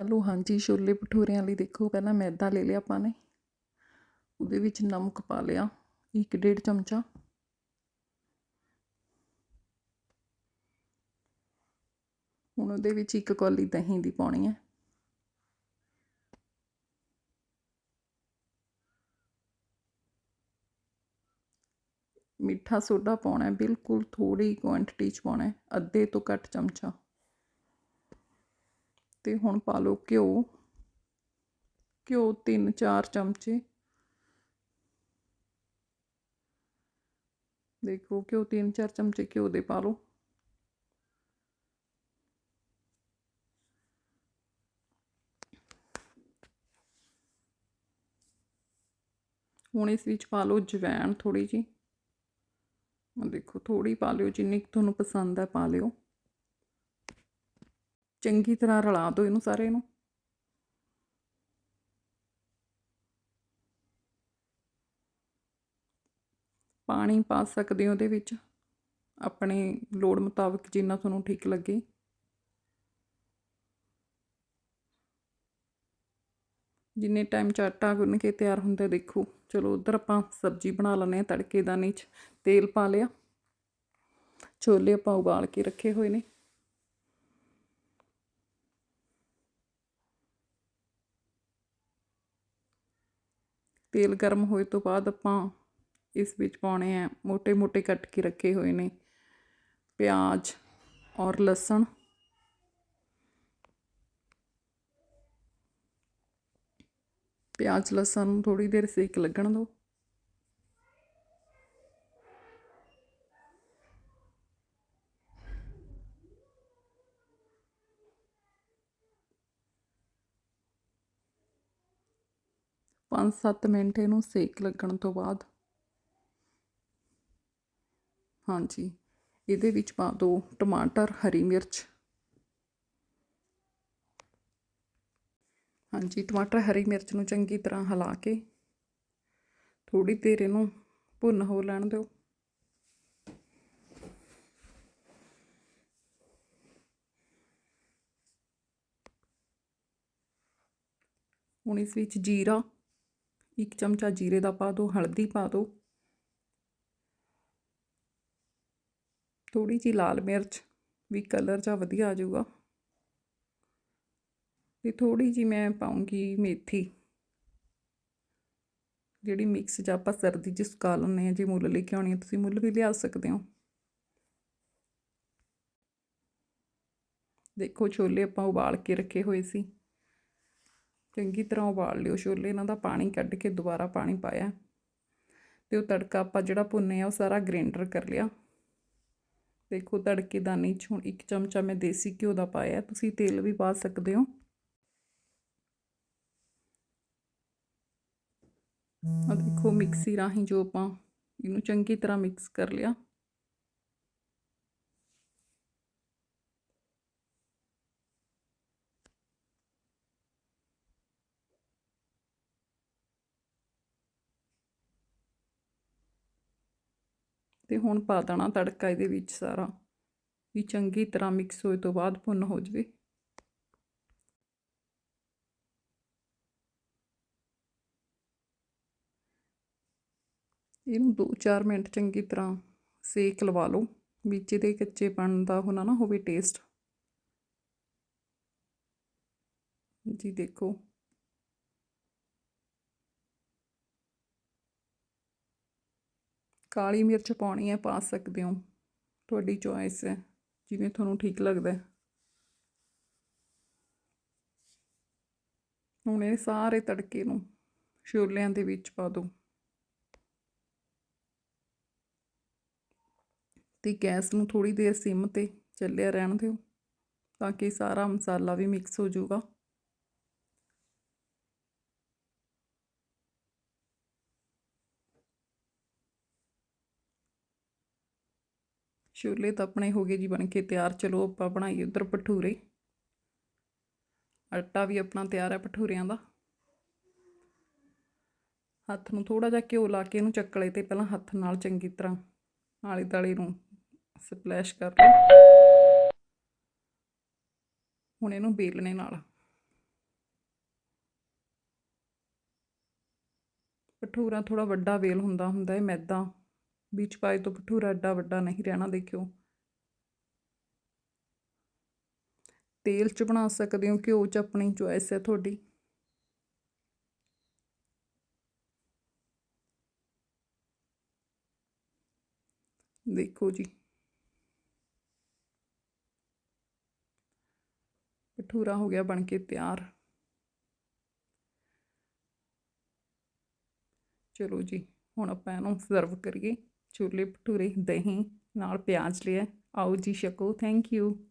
Hello ਹਾਂਜੀ, ਛੋਲੇ ਭਟੂਰਿਆਂ ਲਈ ਦੇਖੋ, ਪਹਿਲਾਂ ਮੈਦਾ ਲੈ ਲਿਆ ਆਪਾਂ ਨੇ। ਉਹਦੇ ਵਿੱਚ ਨਮਕ ਪਾ ਲਿਆ, ਇੱਕ ਡੇਢ ਚਮਚਾ। ਹੁਣ ਉਹਦੇ ਵਿੱਚ ਇੱਕ ਕੌਲੀ ਦਹੀਂ ਦੀ ਪਾਉਣੀ ਹੈ। ਮਿੱਠਾ ਸੋਡਾ ਪਾਉਣਾ ਬਿਲਕੁਲ ਥੋੜੀ ਕੁਆਂਟੀਟੀ ਚ ਪਾਉਣਾ ਅੱਧੇ ਤੋਂ ਘੱਟ ਚਮਚਾ। ਤੇ ਹੁਣ ਪਾ ਲਓ ਘਿਓ। ਘਿਓ 3-4 ਚਮਚੇ। ਦੇਖੋ ਘਿਓ 3-4 ਚਮਚੇ ਘਿਓ ਦੇ ਪਾ ਲਓ। ਹੁਣ ਇਸ ਵਿੱਚ ਪਾ ਲਓ ਜਵੈਣ ਥੋੜੀ ਜੀ ਦੇਖੋ ਥੋੜੀ ਪਾ ਲਿਓ, ਜਿੰਨੀ ਕੁ ਤੁਹਾਨੂੰ ਪਸੰਦ ਹੈ ਪਾ ਲਿਓ। ਚੰਗੀ ਤਰ੍ਹਾਂ ਰਲਾ ਦਿਓ ਇਹਨੂੰ ਸਾਰੇ ਨੂੰ। ਪਾਣੀ ਪਾ ਸਕਦੇ ਹੋ ਉਹਦੇ ਵਿੱਚ। ਆਪਣੇ ਲੋੜ ਮੁਤਾਬਕ ਜਿੰਨਾ ਤੁਹਾਨੂੰ ਠੀਕ ਲੱਗੇ। ਜਿੰਨੇ ਟਾਈਮ ਚ ਆਟਾ ਗੁੰਨ ਕੇ ਤਿਆਰ ਹੁੰਦਾ ਦੇਖੋ। ਚਲੋ, ਉਧਰ ਆਪਾਂ ਸਬਜ਼ੀ ਬਣਾ ਲੈਂਦੇ ਹਾਂ ਤੜਕੇ ਦਾਨੀ ਚ ਤੇਲ ਪਾ ਲਿਆ। ਛੋਲੇ ਆਪਾਂ ਉਬਾਲ ਕੇ ਰੱਖੇ ਹੋਏ ਨੇ। ਤੇਲ ਗਰਮ ਹੋਏ ਤੋਂ ਬਾਅਦ ਆਪਾਂ ਇਸ ਵਿੱਚ ਪਾਉਣੇ ਆ ਮੋٹے-ਮੋٹے ਕੱਟ ਕੇ ਰੱਖੇ ਹੋਏ ਨੇ ਪਿਆਜ਼ ਔਰ ਲਸਣ। ਪਿਆਜ਼, ਲਸਣ ਨੂੰ ਥੋੜੀ ਦੇਰ ਸੇਕ ਲੱਗਣ ਦਿਓ। ਪੰਜ ਸੱਤ ਮਿੰਟ ਇਹਨੂੰ ਸੇਕ ਲੱਗਣ ਤੋਂ ਬਾਅਦ। ਹਾਂਜੀ, ਇਹਦੇ ਵਿੱਚ ਪਾ ਦਿਓ ਟਮਾਟਰ, ਹਰੀ ਮਿਰਚ। ਹਾਂਜੀ, ਟਮਾਟਰ, ਹਰੀ ਮਿਰਚ ਨੂੰ ਚੰਗੀ ਤਰ੍ਹਾਂ ਹਿਲਾ ਕੇ ਥੋੜੀ ਦੇਰ ਇਹਨੂੰ ਭੁੰਨ ਹੋ ਲੈਣ ਦਿਓ। ਹੁਣ ਇਸ ਵਿੱਚ ਜੀਰਾ ਇੱਕ ਚਮਚਾ ਜੀਰੇ ਦਾ ਪਾ ਦਿਓ ਹਲਦੀ ਪਾ ਦਿਓ ਥੋੜੀ ਜੀ ਲਾਲ ਮਿਰਚ, ਵੀ ਕਲਰ ਜਾ ਵਧੀਆ ਆ ਜਾਊਗਾ। ਤੇ ਥੋੜੀ ਜੀ ਮੈਂ ਪਾਉਂਗੀ ਮੇਥੀ। ਜਿਹੜੀ ਮਿਕਸ ਚ ਆਪਾਂ ਸਰਦੀ ਚ ਸੁਕਾ ਲੈਂਦੇ ਆ ਜੇ ਮੁੱਲ ਲੈ ਕੇ ਆਉਣੀ ਹੈ ਤੁਸੀਂ ਮੁੱਲ ਵੀ ਲਿਆ ਸਕਦੇ ਹੋ। ਦੇਖੋ, ਛੋਲੇ ਆਪਾਂ ਉਬਾਲ ਕੇ ਰੱਖੇ ਹੋਏ ਸੀ। ਚੰਗੀ ਤਰ੍ਹਾਂ ਉਬਾਲ ਲਿਓ। ਛੋਲੇ ਇਹਨਾਂ ਦਾ ਪਾਣੀ ਕੱਢ ਕੇ ਦੁਬਾਰਾ ਪਾਣੀ ਪਾਇਆ ਤੇ ਉਹ ਤੜਕਾ ਆਪਾਂ ਜਿਹੜਾ ਭੁੰਨੇ ਭੁੰਨਿਆ ਉਹ ਸਾਰਾ ਗ੍ਰੈਂਡਰ ਕਰ ਲਿਆ। ਦੇਖੋ ਤੜਕੇਦਾਨੀ ਚ ਹੁਣ ਇੱਕ ਚਮਚਾ ਮੈਂ ਦੇਸੀ ਘਿਓ ਦਾ ਪਾਇਆ ਤੁਸੀਂ ਤੇਲ ਵੀ ਪਾ ਸਕਦੇ ਹੋ। ਆ ਦੇਖੋ ਮਿਕਸੀ ਰਾਹੀਂ ਜੋ ਆਪਾਂ ਇਹਨੂੰ ਚੰਗੀ ਤਰ੍ਹਾਂ ਮਿਕਸ ਕਰ ਲਿਆ। ਤੇ ਹੁਣ ਪਾ ਦੇਣਾ ਤੜਕਾ ਇਹਦੇ ਵਿੱਚ ਸਾਰਾ, ਵੀ ਚੰਗੀ ਤਰ੍ਹਾਂ ਮਿਕਸ ਹੋਏ ਤੋਂ ਬਾਅਦ ਭੁੰਨ ਹੋ ਜਵੇ। ਇਹਨੂੰ 2-4 ਮਿੰਟ ਚੰਗੀ ਤਰ੍ਹਾਂ ਸੇਕ ਲਵਾ ਲਓ, ਵਿੱਚ ਦੇ ਕੱਚੇਪਣ ਦਾ ਹੋਣਾ ਨਾ ਹੋਵੇ ਟੇਸਟ ਜੀ ਦੇਖੋ। ਕਾਲੀ ਮਿਰਚ ਪਾਉਣੀ ਹੈ, ਪਾ ਸਕਦੇ ਹੋ। ਤੁਹਾਡੀ ਚੋਇਸ ਹੈ। ਜਿਵੇਂ ਤੁਹਾਨੂੰ ਠੀਕ ਲੱਗਦਾ ਹੈ। ਹੁਣ ਇਹ ਸਾਰੇ ਤੜਕੇ ਨੂੰ ਛੋਲਿਆਂ ਦੇ ਵਿੱਚ ਪਾ ਦਿਓ। ਤੇ ਗੈਸ ਨੂੰ ਥੋੜੀ ਦੇਰ ਸਿਮ ਤੇ ਚੱਲਿਆ ਰਹਿਣ ਦਿਓ, ਤਾਂ ਕਿ ਸਾਰਾ ਮਸਾਲਾ ਵੀ ਮਿਕਸ ਹੋ ਜਾਊਗਾ। ਛੋਲੇ ਤਾਂ ਆਪਣੇ ਹੋ ਗਏ ਜੀ ਬਣ ਕੇ ਤਿਆਰ। ਚਲੋ ਆਪਾਂ ਬਣਾਈਏ ਉਧਰ ਭਟੂਰੇ। ਆਟਾ ਵੀ ਆਪਣਾ ਤਿਆਰ ਹੈ ਭਟੂਰਿਆਂ ਦਾ। ਹੱਥ ਨੂੰ ਥੋੜਾ ਜਿਹਾ ਘਿਓ ਲਾ ਕੇ ਇਹਨੂੰ ਚੱਕਲੇ ਤੇ ਪਹਿਲਾਂ ਹੱਥ ਨਾਲ ਚੰਗੀ ਤਰ੍ਹਾਂ ਆਲੇ ਦਾਲੇ ਨੂੰ ਸਪਲੈਸ਼ ਕਰ ਲਓ। ਹੁਣ ਇਹਨੂੰ ਬੇਲਣੇ ਨਾਲ। ਭਟੂਰਾ ਥੋੜਾ ਵੱਡਾ ਵੇਲ ਹੁੰਦਾ ਹੁੰਦਾ ਹੈ, ਮੈਦਾ। ਬੀਚ ਪਾਏ ਤੋਂ ਭਟੂਰਾ ਐਡਾ ਵੱਡਾ ਨਹੀਂ ਰਹਿਣਾ ਦੇਖਿਓ। ਤੇਲ 'ਚ ਬਣਾ ਸਕਦੇ ਹੋ ਘਿਓ 'ਚ ਆਪਣੀ ਚੁਆਇਸ ਹੈ ਤੁਹਾਡੀ? ਦੇਖੋ ਜੀ। ਭਟੂਰਾ ਹੋ ਗਿਆ ਬਣ ਕੇ ਤਿਆਰ। ਚਲੋ ਜੀ, ਹੁਣ ਆਪਾਂ ਇਹਨੂੰ ਸਰਵ ਕਰੀਏ। ਛੋਲੇ ਭਟੂਰੇ ਦਹੀਂ ਨਾਲ ਪਿਆਜ਼ ਲਿਆ। ਆਓ ਜੀ ਛਕੋ। Thank you